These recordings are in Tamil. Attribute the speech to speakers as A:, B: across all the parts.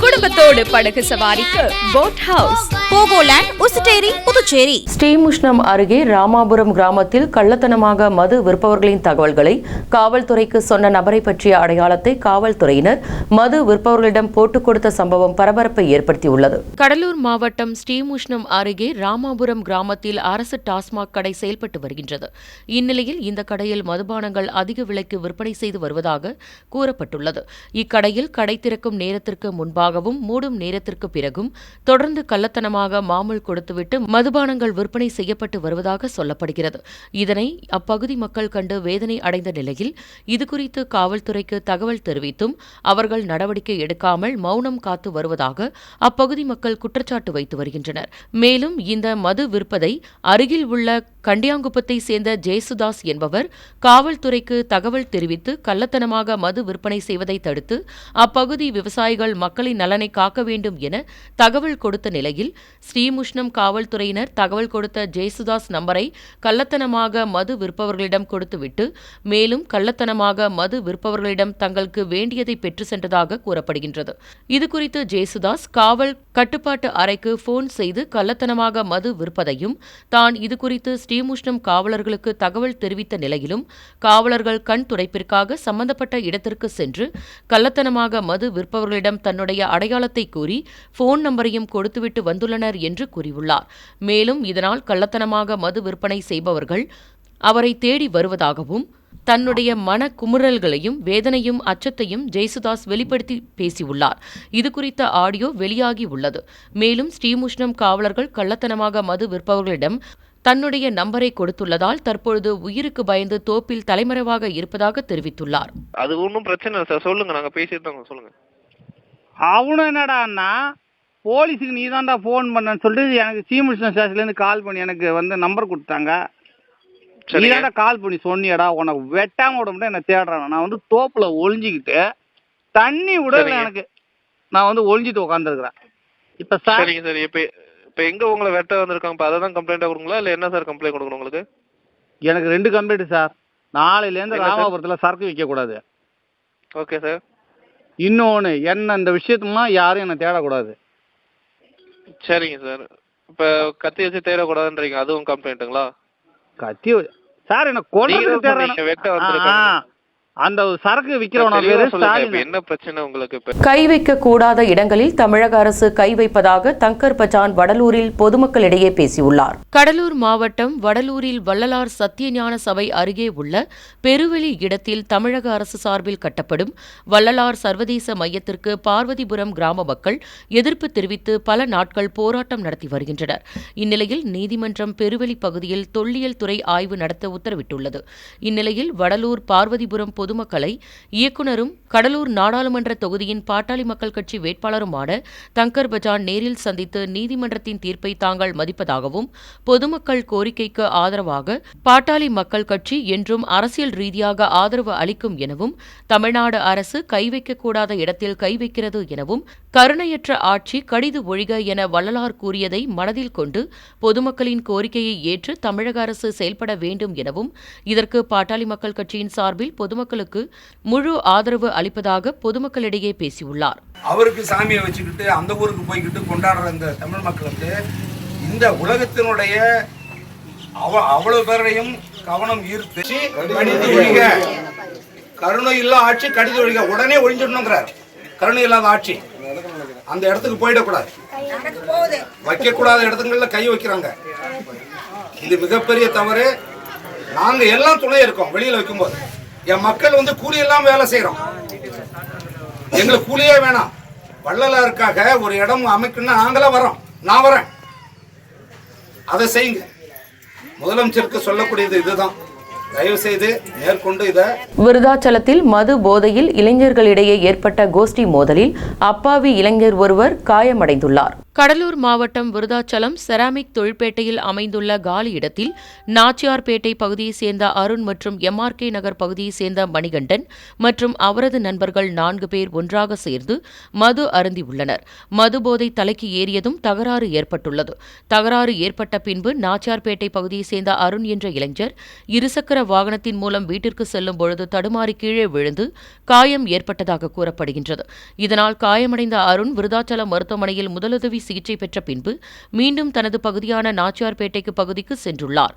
A: குடும்பத்தோடு படகு சவாரிக்கு boat house
B: Pogoland Ousteri Puducherry.
C: Srimushnam அருகே ராமாபுரம் கிராமத்தில் கள்ளத்தனமாக மது விற்பவர்களின் தகவல்களை காவல்துறைக்கு சொன்ன நபரை பற்றிய அடையாளத்தை காவல்துறையினர் மது விற்பவர்களிடம் போட்டுக் கொடுத்த சம்பவம் பரபரப்பை ஏற்படுத்தியுள்ளது. கடலூர் மாவட்டம் ஸ்ரீமுஷ்ணம் அருகே ராமாபுரம் கிராமத்தில் அரசு டாஸ்மாக் கடை செயல்பட்டு வருகின்றது. இந்நிலையில் இந்த கடையில் மதுபானங்கள் அதிக விலைக்கு விற்பனை செய்து வருவதாக கூறப்பட்டுள்ளது. இக்கடையில் கடை திறக்கும் நேரத்திற்கு முன்பாகவும் மூடும் நேரத்திற்கு பிறகும் தொடர்ந்து கள்ளத்தனமாக மாமூல் கொடுத்துவிட்டு மதுபானங்கள் விற்பனை செய்யப்பட்டு வருவதாக சொல்லப்படுகிறது. இதனை அப்பகுதி மக்கள் கண்டு வேதனை அடைந்த நிலையில் இதுகுறித்து காவல்துறைக்கு தகவல் தெரிவித்தும் அவர்கள் நடவடிக்கை எடுக்காமல் மௌனம் காத்து வருவதாக அப்பகுதி மக்கள் குற்றச்சாட்டு வைத்து வருகின்றனர். மேலும் இந்த மது விற்பதை அருகில் உள்ள கண்டியாங்குப்பத்தை சேர்ந்த ஜெயசுதாஸ் என்பவர் காவல்துறைக்கு தகவல் தெரிவித்து கள்ளத்தனமாக மது விற்பனை செய்வதை தடுத்து அப்பகுதி விவசாயிகள் மக்களின் நலனை காக்க வேண்டும் என தகவல் கொடுத்த நிலையில் ஸ்ரீமுஷ்ணம் காவல்துறையினர் தகவல் கொடுத்த ஜெயசுதாஸ் நம்பரை கள்ளத்தனமாக மது விற்பவர்களிடம் கொடுத்துவிட்டு மேலும் கள்ளத்தனமாக மது விற்பவர்களிடம் தங்களுக்கு வேண்டியதை பெற்று சென்றதாக கூறப்படுகின்றது. இதுகுறித்து ஜெயசுதாஸ் காவல் கட்டுப்பாட்டு அறைக்கு போன் செய்து கள்ளத்தனமாக மது விற்பதையும் தான் இதுகுறித்து ஸ்ரீமுஷ்ணம் காவலர்களுக்கு தகவல் தெரிவித்த நிலையிலும் காவலர்கள் கண் துடைப்பிற்காக சம்பந்தப்பட்ட இடத்திற்கு சென்று கள்ளத்தனமாக மது விற்பவர்களிடம் தன்னுடைய அடையாளத்தை கூறி போன் நம்பரையும் கொடுத்துவிட்டு வந்துள்ளனர் என்று கூறியுள்ளார். மேலும் இதனால் கள்ளத்தனமாக மது விற்பனை செய்பவர்கள் அவரை தேடி வருவதாகவும் தன்னுடைய மன குமுறல்களையும் வேதனையும் அச்சத்தையும் ஜெயசுதாஸ் வெளிப்படுத்தி பேசியுள்ளார். இது குறித்த ஆடியோ வெளியாகி உள்ளது. மேலும் ஸ்ரீமுஷ்ணம் காவலர்கள் கள்ளத்தனமாக மது விற்பவர்களிடம் தன்னுடைய நம்பரை கொடுத்துள்ளதால் தற்பொழுது உயிருக்கு பயந்து தோப்பில் தலைமறைவாக இருப்பதாக தெரிவித்துள்ளார்.
D: அது ஒன்றும் பிரச்சனை இல்லை சார். சொல்லுங்க. நாங்கள் பேசிட்டு சொல்லுங்க.
E: அவனும் என்னடான்னா போலீஸுக்கு நீ தான்டா ஃபோன் பண்ணன்னு சொல்லிட்டு எனக்கு சீமுஷ்ணன் ஸ்டேஷன்லேருந்து கால் பண்ணி எனக்கு வந்து நம்பர் கொடுத்தாங்க நீ தான்டா கால் பண்ணி சொன்னியடா. உனக்கு வெட்டாம விட மட்டும் என்ன தேடுறான். நான் வந்து தோப்புல ஒளிஞ்சிக்கிட்டு தண்ணி விடல. எனக்கு. நான் வந்து ஒளிஞ்சிட்டு உட்காந்துருக்குறேன் இப்போ சார்
D: சரிங்க சார் இப்போ இப்போ எங்கே உங்களை வெட்ட வந்திருக்காங்க? இப்போ அதை தான் கம்ப்ளைண்ட்டாக கொடுங்களா இல்லை என்ன சார் கம்ப்ளைண்ட் கொடுக்கணும் உங்களுக்கு?
E: எனக்கு ரெண்டு கம்ப்ளைண்ட் சார். நாளையிலேருந்து? ராமாபுரத்தில் சரக்கு விற்கக்கூடாது.
D: ஓகே சார்
E: இன்னொன்று என்ன இந்த விஷயத்துமா யாரும் என்னை தேடக்கூடாது.
D: சரிங்க சார். இப்போ கத்தி வச்சு தேடக்கூடாதுன்றீங்க அதுவும் கம்ப்ளைண்ட்டுங்களா
E: கத்தி சார் என்ன கொலை
D: வெட்ட.
E: அந்த சரக்கு விற்கிறவன
D: என்ன பிரச்சனை உங்களுக்கு
C: கை வைக்க கூடாத இடங்களில் தமிழக அரசு கை வைப்பதாக தங்கர் பச்சான் வடலூரில் பொதுமக்களிடையே பேசியுள்ளார். கடலூர் மாவட்டம் வடலூரில் வள்ளலார் சத்தியஞான சபை அருகே உள்ள பெருவெளி இடத்தில் தமிழக அரசு சார்பில் கட்டப்படும் வள்ளலார் சர்வதேச மையத்திற்கு பார்வதிபுரம் கிராம மக்கள் எதிர்ப்பு தெரிவித்து பல நாட்கள் போராட்டம் நடத்தி வருகின்றனர். இந்நிலையில் நீதிமன்றம் பெருவெளி பகுதியில் தொல்லியல் துறை ஆய்வு நடத்த உத்தரவிட்டுள்ளது. இந்நிலையில் வடலூர் பார்வதிபுரம் பொதுமக்களை இயக்குனரும் கடலூர் நாடாளுமன்ற தொகுதியின் பாட்டாளி மக்கள் கட்சி வேட்பாளருமான தங்கர் பஜான் நேரில் சந்தித்து நீதிமன்றத்தின் தீர்ப்பை தாங்கள் மதிப்பதாகவும் பொதுமக்கள் கோரிக்கைக்கு ஆதரவாக பாட்டாளி மக்கள் கட்சி என்றும் அரசியல் ரீதியாக ஆதரவு அளிக்கும் எனவும் தமிழ்நாடு அரசு கை வைக்கக்கூடாத இடத்தில் கை வைக்கிறது எனவும் கருணையற்ற ஆட்சி கடிது ஒழிக என வள்ளலார் கூறியதை மனதில் கொண்டு பொதுமக்களின் கோரிக்கையை ஏற்று தமிழக அரசு செயல்பட வேண்டும் எனவும் இதற்கு பாட்டாளி மக்கள் கட்சியின் சார்பில் பொதுமக்கள் பொதுமக்களுக்கு முழு ஆதரவு அளிப்பதாக பொதுமக்களிடையே பேசியுள்ளார்.
F: அவருக்கு சாமியை வச்சுக்கிட்டு அந்த ஊருக்கு போய்கிட்டு கொண்டாடுற இந்த தமிழ் மக்கள் வந்து இந்த உலகத்தினுடைய அவ அவ்வளவு பேரையும் கவனம் ஈர்த்து கடித ஒழிக கருணை இல்லா ஆட்சி கடித ஒழிக உடனே ஒழிஞ்சிடணுங்கிறார். கருணை இல்லாத ஆட்சி. அந்த இடத்துக்கு போயிடக்கூடாது. வைக்கக்கூடாத இடத்துங்கள்ல கை வைக்கிறாங்க. இது மிகப்பெரிய தவறு. நாங்க எல்லாம் துணை இருக்கோம் வெளியில வைக்கும்போது. என் மக்கள் வந்து கூலி எல்லாம் வேலை செய்யறோம் எங்களுக்கு கூலியே வேணாம். வள்ளலாருக்காக ஒரு இடம் அமைக்கணும்னா நாங்களாம் வரோம் நான் வரேன் அதை செய்யுங்க. முதலமைச்சருக்கு சொல்லக்கூடியது இதுதான். மேற்கொண்டு இதை
C: விருதாச்சலத்தில் மது போதையில் இளைஞர்களிடையே ஏற்பட்ட கோஷ்டி மோதலில் அப்பாவி இளைஞர் ஒருவர் காயமடைந்துள்ளார். கடலூர் மாவட்டம் விருதாச்சலம் செராமிக் தொழிற்பேட்டையில் அமைந்துள்ள காலி இடத்தில் நாச்சியார்பேட்டை பகுதியைச் சேர்ந்த அருண் மற்றும் எம்ஆர்கே நகர் பகுதியைச் சேர்ந்த மணிகண்டன் மற்றும் அவரது நண்பர்கள் நான்கு பேர் ஒன்றாக சேர்ந்து மது அருந்தியுள்ளனர். மது போதை தலைக்கு ஏறியதும் தகராறு ஏற்பட்டுள்ளது. தகராறு ஏற்பட்ட பின்பு நாச்சியார்பேட்டை பகுதியைச் சேர்ந்த அருண் என்ற இளைஞர் இருசக்கர வாகனத்தின் மூலம் வீட்டிற்கு செல்லும் பொழுது தடுமாறி கீழே விழுந்து காயம் ஏற்பட்டதாக கூறப்படுகின்றது. இதனால் காயமடைந்த அருண் விருதாச்சலம் மருத்துவமனையில் முதலுதவி சிகிச்சை பெற்ற பின்பு மீண்டும் தனது பகுதியான நாச்சியார்பேட்டைக்கு பகுதிக்கு சென்றுள்ளார்.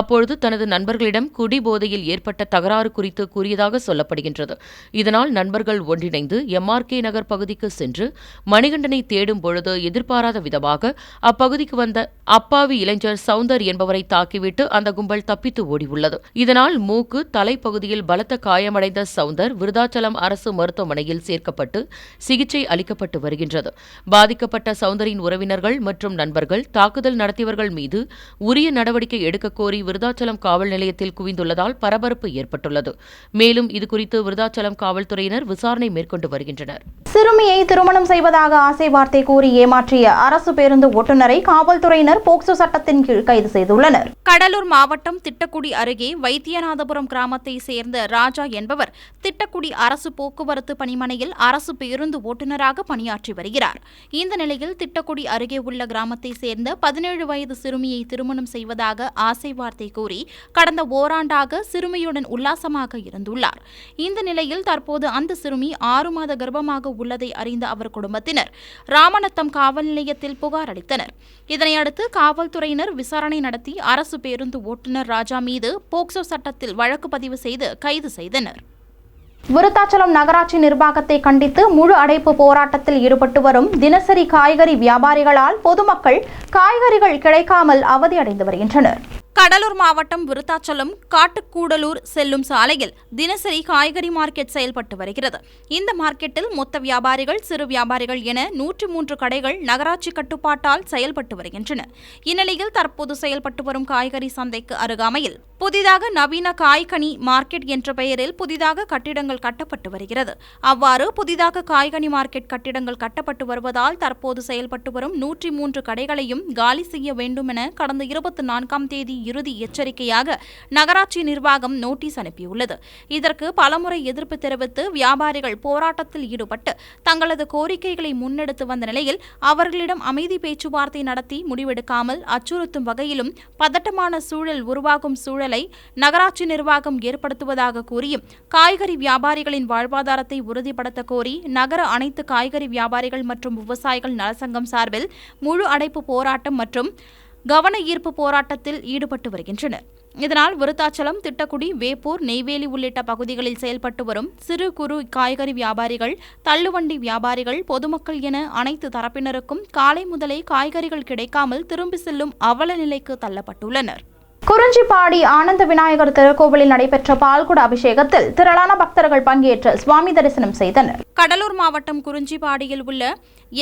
C: அப்பொழுது தனது நண்பர்களிடம் குடி போதையில் ஏற்பட்ட தகராறு குறித்து கூறியதாக சொல்லப்படுகின்றது. இதனால் நண்பர்கள் ஒன்றிணைந்து எம்ஆர்கே நகர் பகுதிக்கு சென்று மணிகண்டனை தேடும் பொழுது எதிர்பாராத விதமாக அப்பகுதிக்கு வந்த அப்பாவி இளைஞர் சவுந்தர் என்பவரை தாக்கிவிட்டு அந்த கும்பல் தப்பித்து ஓடியுள்ளது. இதனால் மூக்கு தலைப்பகுதியில் பலத்த காயமடைந்த சவுந்தர் விருதாச்சலம் அரசு மருத்துவமனையில் சேர்க்கப்பட்டு சிகிச்சை அளிக்கப்பட்டு வருகின்றது. பாதிக்கப்பட்ட சவுந்தரின் உறவினர்கள் மற்றும் நண்பர்கள் தாக்குதல் நடத்தியவர்கள் மீது உரிய நடவடிக்கை எடுக்கக் கோரி விருதாச்சலம் காவல் நிலையத்தில் குவிந்துள்ளதால் பரபரப்பு ஏற்பட்டுள்ளது. மேலும் இதுகுறித்து விருதாச்சலம் காவல்துறையினர் விசாரணை மேற்கொண்டு வருகின்றனர்.
G: சிறுமியை திருமணம் செய்வதாக ஆசை வார்த்தை கூறி ஏமாற்றிய அரசு பேருந்து ஓட்டுநரை காவல்துறையினர் போக்சோ சட்டத்தின் கீழ் கைது செய்துள்ளனர்.
B: கடலூர் மாவட்டம் திட்டக்குடி அருகே வைத்தியநாதபுரம் கிராமத்தை சேர்ந்த ராஜா என்பவர் திட்டக்குடி அரசு போக்குவரத்து பணிமனையில் அரசு பேருந்து ஓட்டுநராக பணியாற்றி வருகிறார். இந்த நிலையில் திட்டக்குடி அருகே உள்ள கிராமத்தை சேர்ந்த பதினேழு வயது சிறுமியை திருமணம் செய்வதாக ஆசை வார்த்தை கூறி கடந்த ஓராண்டாக சிறுமியுடன் உல்லாசமாக இருந்துள்ளார். இந்த நிலையில் தற்போது அந்த சிறுமி ஆறு மாத கர்ப்பமாக உள்ளதை அறிந்த அவர் குடும்பத்தினர் ராமநத்தம் காவல் நிலையத்தில் புகார் அளித்தனர். இதனையடுத்து காவல்துறையினர் விசாரணை நடத்தி அரசு பேருந்து ஓட்டுநர் ராஜா மீது போக்சோ சட்டத்தில் வழக்கு பதிவு செய்து கைது செய்தனர்.
G: விருத்தாச்சலம் நகராட்சி நிர்வாகத்தை கண்டித்து முழு அடைப்பு போராட்டத்தில் ஈடுபட்டு வரும் தினசரி காய்கறி வியாபாரிகளால் பொதுமக்கள் காய்கறிகள் கிடைக்காமல் அவதியடைந்து வருகின்றனர்.
B: கடலூர் மாவட்டம் விருத்தாச்சலம் காட்டுக்கூடலூர் செல்லும் சாலையில் தினசரி காய்கறி மார்க்கெட் செயல்பட்டு வருகிறது. இந்த மார்க்கெட்டில் மொத்த வியாபாரிகள் சிறு வியாபாரிகள் என நூற்றி மூன்று கடைகள் நகராட்சி கட்டுப்பாட்டால் செயல்பட்டு வருகின்றன. இந்நிலையில் தற்போது செயல்பட்டு வரும் காய்கறி சந்தைக்கு அருகாமையில் புதிதாக நவீன காய்கனி மார்க்கெட் என்ற பெயரில் புதிதாக கட்டிடங்கள் கட்டப்பட்டு வருகிறது. அவ்வாறு புதிதாக காய்கனி மார்க்கெட் கட்டிடங்கள் கட்டப்பட்டு வருவதால் தற்போது செயல்பட்டு வரும் நூற்றி மூன்று கடைகளையும் காலி செய்ய வேண்டும் என கடந்த இருபத்தி நான்காம் தேதி இறுதி எச்சரிக்கையாக நகராட்சி நிர்வாகம் நோட்டீஸ் அனுப்பியுள்ளது. இதற்கு பலமுறை எதிர்ப்பு தெரிவித்து வியாபாரிகள் போராட்டத்தில் ஈடுபட்டு தங்களது கோரிக்கைகளை முன்னெடுத்து வந்த நிலையில் அவர்களிடம் அமைதி பேச்சுவார்த்தை நடத்தி முடிவெடுக்காமல் அச்சுறுத்தும் வகையிலும் பதட்டமான சூழல் உருவாகும் சூழலை நகராட்சி நிர்வாகம் ஏற்படுத்துவதாக கூறியும் காய்கறி வியாபாரிகளின் வாழ்வாதாரத்தை உறுதிப்படுத்த கோரி நகர அனைத்து காய்கறி வியாபாரிகள் மற்றும் விவசாயிகள் நலசங்கம் சார்பில் முழு அடைப்பு போராட்டம் மற்றும் கவன ஈர்ப்பு போராட்டத்தில் ஈடுபட்டு வருகின்றனர். இதனால் விருத்தாச்சலம் திட்டக்குடி வேப்பூர் நெய்வேலி உள்ளிட்ட பகுதிகளில் செயல்பட்டு வரும் சிறு குறு காய்கறி வியாபாரிகள் தள்ளுவண்டி வியாபாரிகள் பொதுமக்கள் என அனைத்து தரப்பினருக்கும் காலை முதலே காய்கறிகள் கிடைக்காமல் திரும்பி செல்லும் அவல நிலைக்கு தள்ளப்பட்டுள்ளனர்.
G: குறிஞ்சிப்பாடி ஆனந்த விநாயகர் திருக்கோவிலில் நடைபெற்ற பால்குட அபிஷேகத்தில் திரளான பக்தர்கள் பங்கேற்று சுவாமி தரிசனம் செய்தனர்.
B: கடலூர் மாவட்டம் குறிஞ்சிப்பாடியில் உள்ள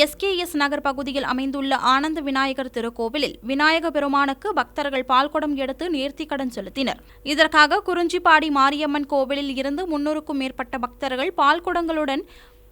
B: எஸ்கேஎஸ் நகர் பகுதியில் அமைந்துள்ள ஆனந்த விநாயகர் திருக்கோவிலில் விநாயக பெருமானுக்கு பக்தர்கள் பால்குடம் எடுத்து நேர்த்திக்கடன் செலுத்தினர். இதற்காக குறிஞ்சிப்பாடி மாரியம்மன் கோவிலில் இருந்து முன்னூறுக்கும் மேற்பட்ட பக்தர்கள் பால்குடங்களுடன்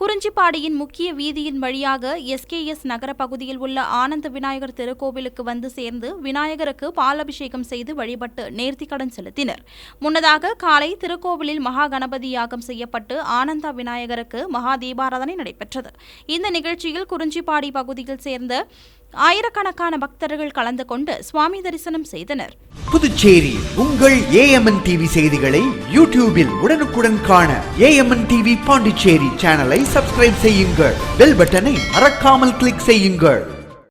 B: குறிஞ்சிப்பாடியின் முக்கிய வீதியின் வழியாக எஸ்கேஎஸ் நகர பகுதியில் உள்ள ஆனந்த விநாயகர் திருக்கோவிலுக்கு வந்து சேர்ந்து விநாயகருக்கு பாலபிஷேகம் செய்து வழிபட்டு நேர்த்திக்கடன் செலுத்தினர். முன்னதாக காலை திருக்கோவிலில் மகா கணபதி யாகம் செய்யப்பட்டு ஆனந்தா விநாயகருக்கு மகா தீபாராதனை நடைபெற்றது. இந்த நிகழ்ச்சியில் குறிஞ்சிப்பாடி பகுதியில் சேர்ந்த ஆயிரக்கணக்கான பக்தர்கள் கலந்து கொண்டு சுவாமி தரிசனம் செய்தனர்.
H: புதுச்சேரி உங்கள் ஏஎம்என் டிவி செய்திகளை யூடியூபில் உடனுக்குடன் காண ஏஎம்என் டிவி பாண்டிச்சேரி சேனலை சப்ஸ்கிரைப் செய்யுங்கள். பெல் பட்டனை மறக்காமல் கிளிக் செய்யுங்கள்.